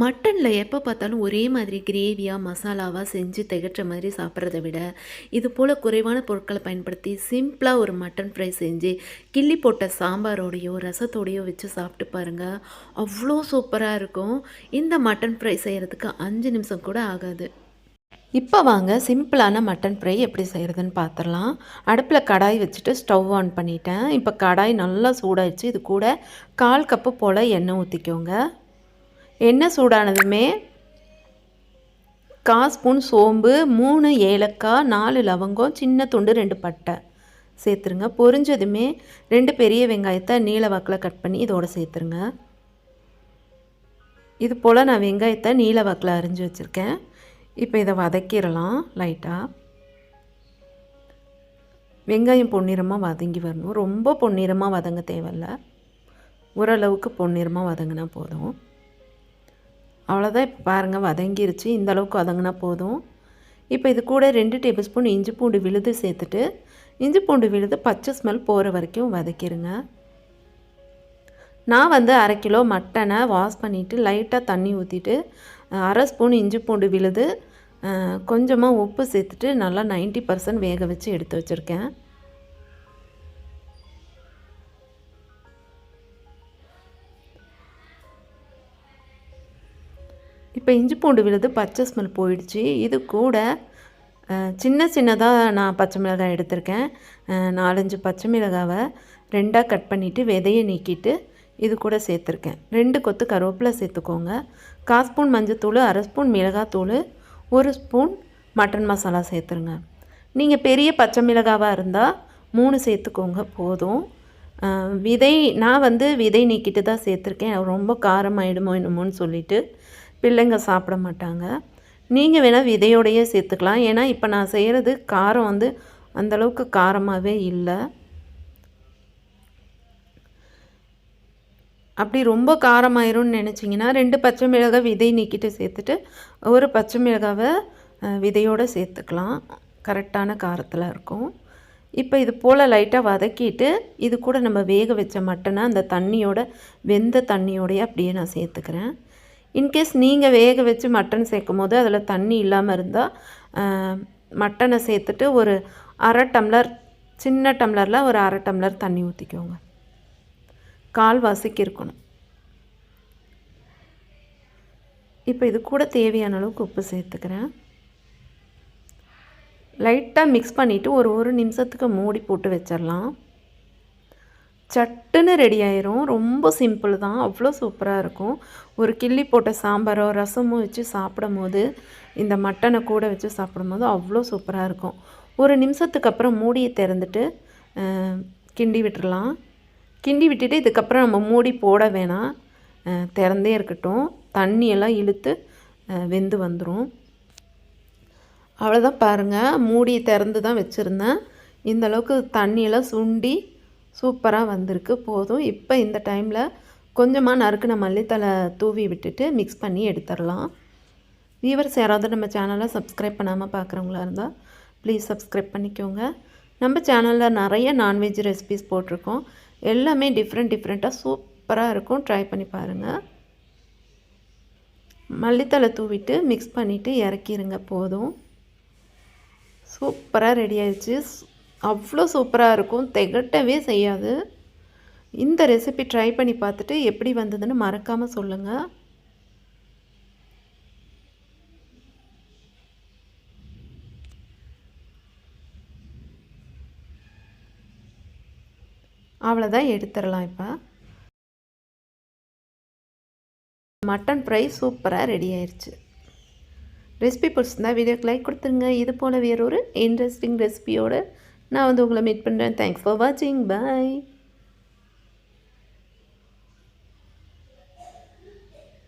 மட்டனில் எப்போ பார்த்தாலும் ஒரே மாதிரி கிரேவியாக மசாலாவாக செஞ்சு திகட்டுற மாதிரி சாப்பிட்றத விட இது போல் குறைவான பொருட்களை பயன்படுத்தி சிம்பிளாக ஒரு மட்டன் ஃப்ரை செஞ்சு கிள்ளி போட்ட சாம்பாரோடையோ ரசத்தோடையோ வச்சு சாப்பிட்டு பாருங்கள் அவ்வளோ சூப்பராக இருக்கும். இந்த மட்டன் ஃப்ரை செய்கிறதுக்கு அஞ்சு நிமிஷம் கூட ஆகாது. இப்போ வாங்க சிம்பிளான மட்டன் ஃப்ரை எப்படி செய்கிறதுன்னு பார்த்துடலாம் அடுப்பில் கடாய் வச்சுட்டு ஸ்டவ் ஆன் பண்ணிட்டேன். இப்போ கடாய் நல்லா சூடாயிடுச்சு. இது கூட கால் கப்பு போல் எண்ணெய் ஊற்றிக்கோங்க எண்ணெய் சூடானதுமே? கால் ஸ்பூன் சோம்பு மூணு ஏலக்காய் நாலு லவங்கம் சின்ன துண்டு ரெண்டு பட்டை. சேர்த்துருங்க. பொரிஞ்சதுமே ரெண்டு பெரிய வெங்காயத்தை நீல வாக்கில் கட் பண்ணி இதோட சேர்த்துருங்க. இது போல் நான் வெங்காயத்தை நீல வாக்கில் அரிஞ்சு வச்சுருக்கேன். இப்போ இதை வதக்கிடலாம் லைட்டாக வெங்காயம் பொன்னிறமாக வதங்கி வரணும். ரொம்ப பொன்னிறமாக வதங்க தேவையில்ல. ஓரளவுக்கு பொன்னிறமாக வதங்கினா போதும். அவ்வளோதான் இப்போ பாருங்கள் வதங்கிருச்சு. இந்த அளவுக்கு வதங்கினா போதும். இப்போ இது கூட ரெண்டு டேபிள் ஸ்பூன் இஞ்சி பூண்டு விழுது சேர்த்துட்டு இஞ்சி பூண்டு விழுது பச்சை ஸ்மெல் போகிற வரைக்கும் வதக்கிடுங்க நான் வந்து அரை கிலோ மட்டனை வாஷ் பண்ணிவிட்டு லைட்டாக தண்ணி ஊற்றிட்டு அரை ஸ்பூன் இஞ்சி பூண்டு விழுது கொஞ்சமாக உப்பு சேர்த்துட்டு நல்லா நைன்ட்டி பர்சன்ட் வேக வச்சு எடுத்து வச்சுருக்கேன். இப்போ இஞ்சி பூண்டு விழுது பச்சை ஸ்மெல் போயிடுச்சு. இது கூட சின்ன சின்னதாக நான் பச்சை மிளகாய் எடுத்திருக்கேன். நாலஞ்சு பச்சை மிளகாவை ரெண்டாக கட் பண்ணிவிட்டு விதையை நீக்கிட்டு இது கூட சேர்த்துருக்கேன். ரெண்டு கொத்து கருவேப்பிலை சேர்த்துக்கோங்க. கால் ஸ்பூன் மஞ்சத்தூள் அரை ஸ்பூன் மிளகாத்தூள் ஒரு ஸ்பூன் மட்டன் மசாலா சேர்த்துருங்க. நீங்கள் பெரிய பச்சை மிளகாவாக இருந்தால் மூணு சேர்த்துக்கோங்க போதும். விதை நான் வந்து விதை நீக்கிட்டு தான் சேர்த்துருக்கேன். ரொம்ப காரமாயிடுமோ என்னமோன்னு சொல்லிவிட்டு பிள்ளைங்க சாப்பிட மாட்டாங்க. நீங்கள் வேணால் விதையோடையே சேர்த்துக்கலாம். ஏன்னா இப்போ நான் செய்கிறது காரம் வந்து அந்தளவுக்கு காரமாகவே இல்லை. அப்படி ரொம்ப காரமாயிரும்னு நினச்சிங்கன்னா ரெண்டு பச்சை மிளகாய் விதை நீக்கிட்டு சேர்த்துட்டு ஒரு பச்சை மிளகாவை விதையோடு சேர்த்துக்கலாம். கரெக்டான காரத்தில் இருக்கும். இப்போ இது போல் லைட்டாக வதக்கிட்டு இது கூட நம்ம வேக வச்ச மட்டனை அந்த தண்ணியோட வெந்த தண்ணியோடையே அப்படியே நான் சேர்த்துக்கிறேன். இன்கேஸ் நீங்கள் வேக வச்சு மட்டன் சேர்க்கும் போது அதில் தண்ணி இல்லாமல் இருந்தால் மட்டனை சேர்த்துட்டு ஒரு அரை டம்ளர் சின்ன டம்ளரில் ஒரு அரை டம்ளர் தண்ணி ஊற்றிக்கோங்க கால் வாசிக்கு இருக்கணும். இப்போ இது கூட தேவையான அளவுக்கு உப்பு சேர்த்துக்கிறேன். லைட்டாக மிக்ஸ் பண்ணிவிட்டு ஒரு ஒரு நிமிஷத்துக்கு மூடி போட்டு வச்சிடலாம். சட்டுன்னு ரெடி ஆயிரும். ரொம்ப சிம்பிள் தான். அவ்வளோ சூப்பராக இருக்கும். ஒரு கிள்ளி போட்ட சாம்பாரோ ரசமோ வச்சு சாப்பிடும் போது இந்த மட்டனை கூட வச்சு சாப்பிடும் போது அவ்வளோ சூப்பராக இருக்கும். ஒரு நிமிஷத்துக்கு அப்புறம் மூடியை திறந்துட்டு கிண்டி விட்டுறலாம். கிண்டி விட்டுட்டு இதுக்கப்புறம் நம்ம மூடி போட வேணாம். திறந்தே இருக்கட்டும். தண்ணியெல்லாம் இழுத்து வெந்து வந்துடும் அவ்வளோதான் பாருங்கள் மூடி திறந்து தான் வச்சுருந்தேன் இந்தளவுக்கு தண்ணியெல்லாம் சுண்டி சூப்பராக வந்திருக்கு. போதும். இப்போ இந்த டைமில் கொஞ்சமாக நறுக்குன மல்லித்தலை தூவி விட்டுட்டு மிக்ஸ் பண்ணி எடுத்துடலாம். வியூவர்ஸ் யாராவது நம்ம சேனலை சப்ஸ்கிரைப் பண்ணாமல் பார்க்குறவங்களா இருந்தால் ப்ளீஸ் சப்ஸ்கிரைப் பண்ணிக்கோங்க. நம்ம சேனலில் நிறைய நான்வெஜ் ரெசிபிஸ் போட்டிருக்கோம். எல்லாமே டிஃப்ரெண்ட் டிஃப்ரெண்ட்டாக சூப்பராக இருக்கும். ட்ரை பண்ணி பாருங்கள் மல்லித்தலை தூவிட்டு மிக்ஸ் பண்ணிவிட்டு இறக்கிடுங்க போதும். சூப்பராக ரெடி ஆயிடுச்சு. அவ்வளோ சூப்பராக இருக்கும். திகட்டவே செய்யாது. இந்த ரெசிபி ட்ரை பண்ணி பார்த்துட்டு எப்படி வந்ததுன்னு மறக்காமல் சொல்லுங்கள் அவ்வளோதான் எடுத்துடலாம் இப்போ. மட்டன் ஃப்ரை சூப்பராக ரெடி ஆயிடுச்சு ரெசிபி பிடிச்சிருந்தா வீடியோக்கு லைக் கொடுத்துருங்க. இது போல் வேறொரு இன்ட்ரெஸ்டிங் ரெசிபியோடு நான் வந்து உங்களை மீட் பண்ணுறேன் தேங்க்ஸ் ஃபார் வாட்சிங் பாய்